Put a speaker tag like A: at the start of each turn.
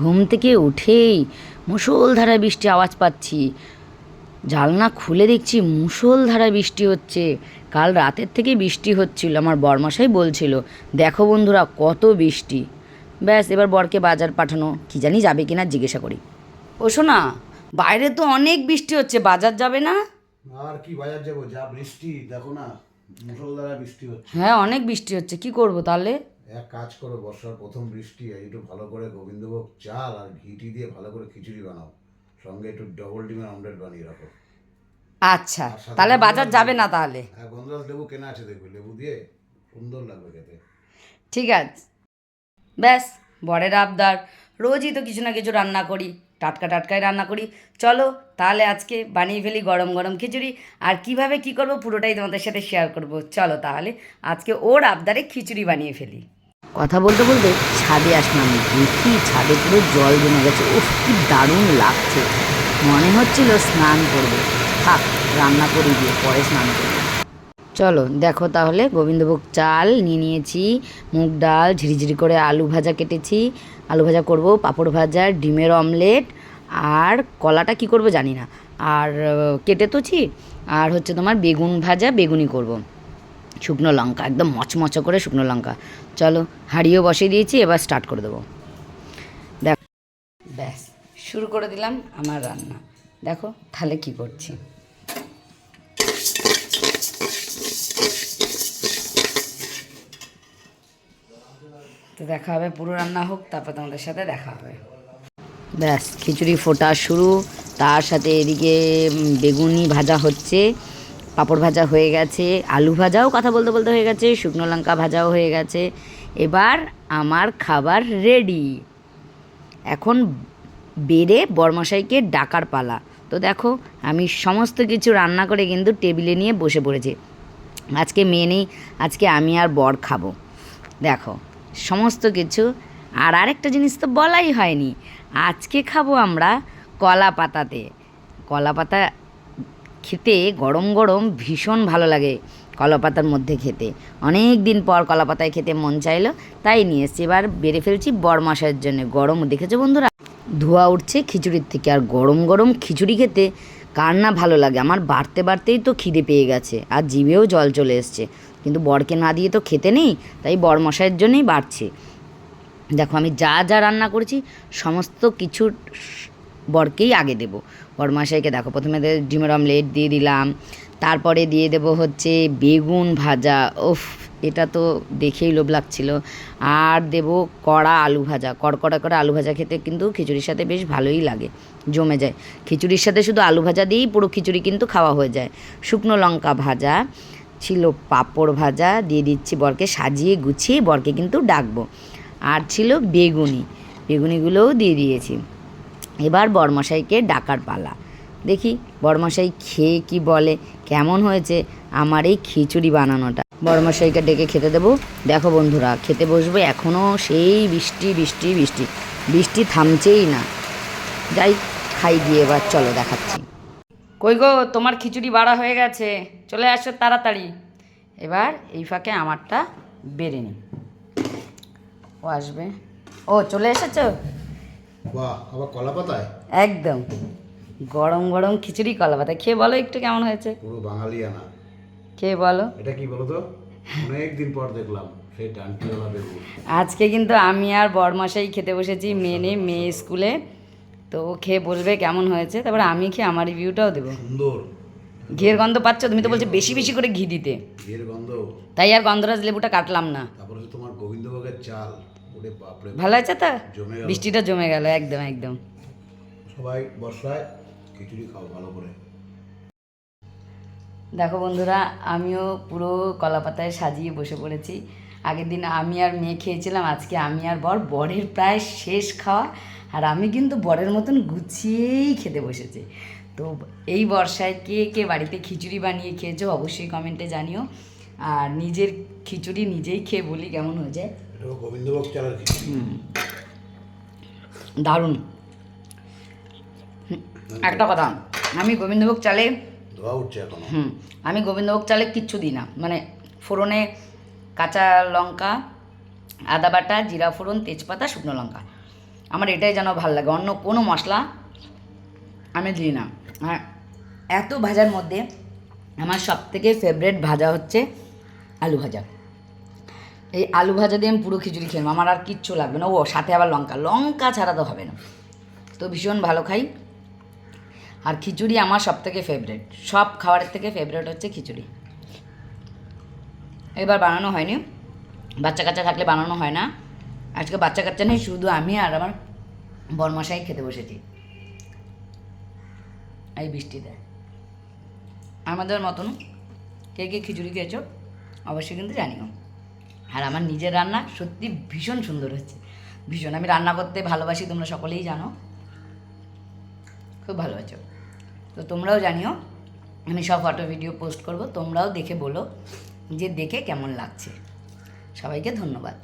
A: ঘুম থেকে উঠেই মুষলধারা বৃষ্টি আওয়াজ পাচ্ছি। জালনা খুলে দেখছি মুষলধারা বৃষ্টি হচ্ছে। কাল রাতের থেকে বৃষ্টি হচ্ছিল আমার বরমাসাই বলছিল দেখো বন্ধুরা কত বৃষ্টি। ব্যাস এবার বরকে বাজার পাঠানো কি জানি যাবে কিনা জিজ্ঞাসা করি। ও শোনা বাইরে তো অনেক বৃষ্টি হচ্ছে বাজার যাবে না?
B: আর কি বাজার যাব? যা বৃষ্টি দেখো না বৃষ্টি হচ্ছে।
A: হ্যাঁ অনেক বৃষ্টি হচ্ছে কি করব তাহলে?
B: এক কাজ করো বর্ষার প্রথম বৃষ্টি একটু ভালো করে গোবিন্দভোগ চাল আর ঘিটি দিয়ে ভালো করে খিচুড়ি বানাও। সঙ্গে একটু ডবল ডিমের অমলেট বানিয়ে রাখো।
A: আচ্ছা তাহলে বাজার যাবে না তাহলে?
B: হ্যাঁ গন্ধরাজ লেবু কেনা আছে দেখবে লেবু দিয়ে সুন্দর লাগবে খেতে।
A: ঠিক আছে। ব্যাস বরের আবদার। রোজই তো কিছু না কিছু রান্না করি। টাটকা টাটকাই রান্না করি। চলো, তাহলে আজকে বানিয়ে ফেলি গরম গরম খিচুড়ি। আর কীভাবে কি করব পুরোটাই তোমাদের সাথে শেয়ার করব। চলো তাহলে আজকে ওর আবদারে খিচুড়ি বানিয়ে ফেলি। কথা বলতে বলতে ছাদে আসলাম। দেখি ছাদে পুরো জল জমে গেছে। উফ, কি দারুণ লাগছে। মনে হচ্ছিল স্নান করব। থাক, রান্না করে দিয়ে পরে স্নান করব। চলো, দেখো তাহলে গোবিন্দভোগ চাল নিয়ে নিয়েছি, মুগ ডাল, ঝিরিঝিরি করে আলু ভাজা কেটেছি। আলু ভাজা করব, পাঁপড় ভাজা, ডিমের অমলেট আর কলাটা কি করব জানি না। আর কেটে তোছি, আর হচ্ছে তোমার বেগুন ভাজা বেগুনি করব। শুকনো লঙ্কা, একদম মচমচ করে শুকনো লঙ্কা। চলো, হাঁড়িও বসিয়ে দিয়েছি, এবার স্টার্ট করে দেবো। দেখ ব্যাস, শুরু করে দিলাম আমার রান্না। দেখো, তাহলে কি করছি। তো দেখা হবে, পুরো রান্না হোক, তারপর তোমাদের সাথে দেখা হবে। ব্যাস, খিচুড়ি ফোটা শুরু। তার সাথে এদিকে বেগুনি ভাজা হচ্ছে, পাঁপড় ভাজা হয়ে গেছে, আলু ভাজাও কথা বলতে বলতে হয়ে গেছে, শুকনো লঙ্কা ভাজাও হয়ে গেছে। এবার আমার খাবার রেডি। এখন বেড়ে বরমশাইকে ডাকার পালা। তো দেখো, আমি সমস্ত কিছু রান্না করে কিন্তু টেবিলে নিয়ে বসে পড়েছি। আজকে মেয়ে নেই, আজকে আমি আর বর খাব। দেখো, সমস্ত কিছু। আর আরেকটা জিনিস তো বলাই হয়নি। আজকে খাব আমরা কলা পাতাতে। কলা পাতা খেতে গরম গরম ভীষণ ভালো লাগে কলা পাতার মধ্যে খেতে। অনেক দিন পর কলা পাতায় খেতে মন চাইলো, তাই নিয়ে এসছি। এবার বেড়ে ফেলছি বরমাসের জন্য। গরম, দেখেছ বন্ধুরা? ধোয়া উঠছে খিচুড়ির থেকে আর গরম গরম খিচুড়ি খেতে কার না ভালো লাগে? আমার বাড়তে বাড়তেই তো খিদে পেয়ে গেছে আর জিভেও জল চলে এসছে। কিন্তু বরকে না দিয়ে তো খেতে নেই, তাই বরমশাইয়ের জন্যই বাড়ছে। দেখো, আমি যা যা রান্না করেছি, সমস্ত কিছু বরকেই আগে দেবো। বরমাশাইকে দেখো, প্রথমে ডিমের অমলেট দিয়ে দিলাম, তারপরে দিয়ে দেবো হচ্ছে বেগুন ভাজা। উফ, এটা তো দেখেই লোভ লাগছিল। আর দেব কড়া আলু ভাজা। কড়কড়া করে আলু ভাজা খেতে কিন্তু খিচুড়ির সাথে বেশ ভালোই লাগে, জমে যায়। খিচুড়ির সাথে শুধু আলু ভাজা দিয়েই পুরো খিচুড়ি কিন্তু খাওয়া হয়ে যায়। শুকনো লঙ্কা ভাজা, ছিল পাঁপড় ভাজা, দিয়ে দিচ্ছি বরকে, সাজিয়ে গুছিয়ে বরকে কিন্তু ডাকবো। আর ছিল বেগুনি। বেগুনিগুলোও দিয়ে দিয়েছি। এবার বরমশাইকে ডাকার পালা। দেখি বরমশাই খেয়ে কি বলে, কেমন হয়েছে আমার এই খিচুড়ি বানানোটা। বরমশাইকে ডেকে খেতে দেবো। দেখো বন্ধুরা, খেতে বসবো এখনও সেই বৃষ্টি বৃষ্টি বৃষ্টি। বৃষ্টি থামছেই না। যাই, খাই গিয়ে এবার চলো দেখাচ্ছি। কই গো, তোমার খিচুড়ি বাড়া হয়ে গেছে। চলে আসো তাড়াতাড়ি। এবার এই ফাঁকে আমারটা বেড়ে নি ও আসবে। ও চলে এসেছ?
B: বাহ আবার কলা পাতায়
A: একদম। গরম গরম খিচুড়ি কলা পাতা খেয়ে বলো একটু কেমন হয়েছে?
B: পুরো বাঙালিয়ানা
A: খেয়ে বলো।
B: এটা কি বলো তো অনেক দিন পর দেখলাম সেই ডান্টিওয়ালা বেগুন
A: আজকে কিন্তু আমি আর বরমাসাই খেতে বসেছি মেয়ে মেয়ে স্কুলে। তো ও খেয়ে বলবে কেমন হয়েছে তারপরে আমি খেয়ে আমার রিভিউটাও দেবো।
B: সুন্দর।
A: ঘিয়ের গন্ধ পাচ্ছ? তুমি তো বলছো বেশি বেশি করে ঘি দিতে।
B: ঘিয়ের গন্ধ?
A: তাই আর গন্ধরাজ লেবুটা কাটলাম না।
B: তারপরে তোমার গোবিন্দভোগের চাল।
A: ভালো আছে তো? বৃষ্টিটা জমে গেল একদম একদম।
B: সবাই বর্ষায় খিচুড়ি খাও ভালো করে।
A: দেখো বন্ধুরা আমিও পুরো কলা পাতায় সাজিয়ে বসে পড়েছি। আগের দিন আমি আর মেয়ে খেয়েছিলাম আজকে আমি আর বর। বরের প্রায় শেষ খাওয়া আর আমি কিন্তু বরের মতন গুছিয়েই খেতে বসেছি। তো এই বর্ষায় কে কে বাড়িতে খিচুড়ি বানিয়ে খেয়েছো অবশ্যই কমেন্টে জানিও। আর নিজের খিচুড়ি নিজেই খেয়ে বলি কেমন হয়ে যায়।
B: গোবিন্দভোগ চালের খিচুড়ি
A: দারুণ। একটা কথা আমি গোবিন্দভোগ চালে
B: ধোয়া উঠছে এখনও।
A: হুম আমি গোবিন্দভোগ চালে কিচ্ছু দিই না। মানে ফোড়নে কাঁচা লঙ্কা আদা বাটা জিরা ফোড়ন তেজপাতা শুকনো লঙ্কা। আমার এটাই যেন ভালো লাগে অন্য কোনো মশলা আমি দিই না। আর এত ভাজার মধ্যে আমার সব থেকে ফেভারেট ভাজা হচ্ছে আলু ভাজা। এই আলু ভাজা দিয়ে আমি পুরো খিচুড়ি খেলাম আমার আর কিচ্ছু লাগবে না। ও, সাথে আবার লঙ্কা। লঙ্কা ছাড়া তো হবে না। তো ভীষণ ভালো খাই। আর খিচুড়ি আমার সব থেকে ফেভারেট সব খাবারের থেকে ফেভারেট হচ্ছে খিচুড়ি। এবার বানানো হয়নি। বাচ্চা কাচ্চা থাকলে বানানো হয় না। আজকে বাচ্চা কাচ্চা নেই, শুধু আমি আর আমার বরমশাই খেতে বসেছি। এই বৃষ্টিতে আমাদের মতন কে কে খিচুড়ি খেয়েছো, অবশ্যই কিন্তু জানিও। আর আমার নিজের রান্না সত্যি ভীষণ সুন্দর হচ্ছে ভীষণ, আমি রান্না করতে ভালোবাসি, তোমরা সকলেই জানো। খুব ভালো আছো তো তোমরাও জানিও, আমি সব ফটো ভিডিও পোস্ট করব, তোমরাও দেখে বলো যে দেখে কেমন লাগছে। সবাইকে ধন্যবাদ।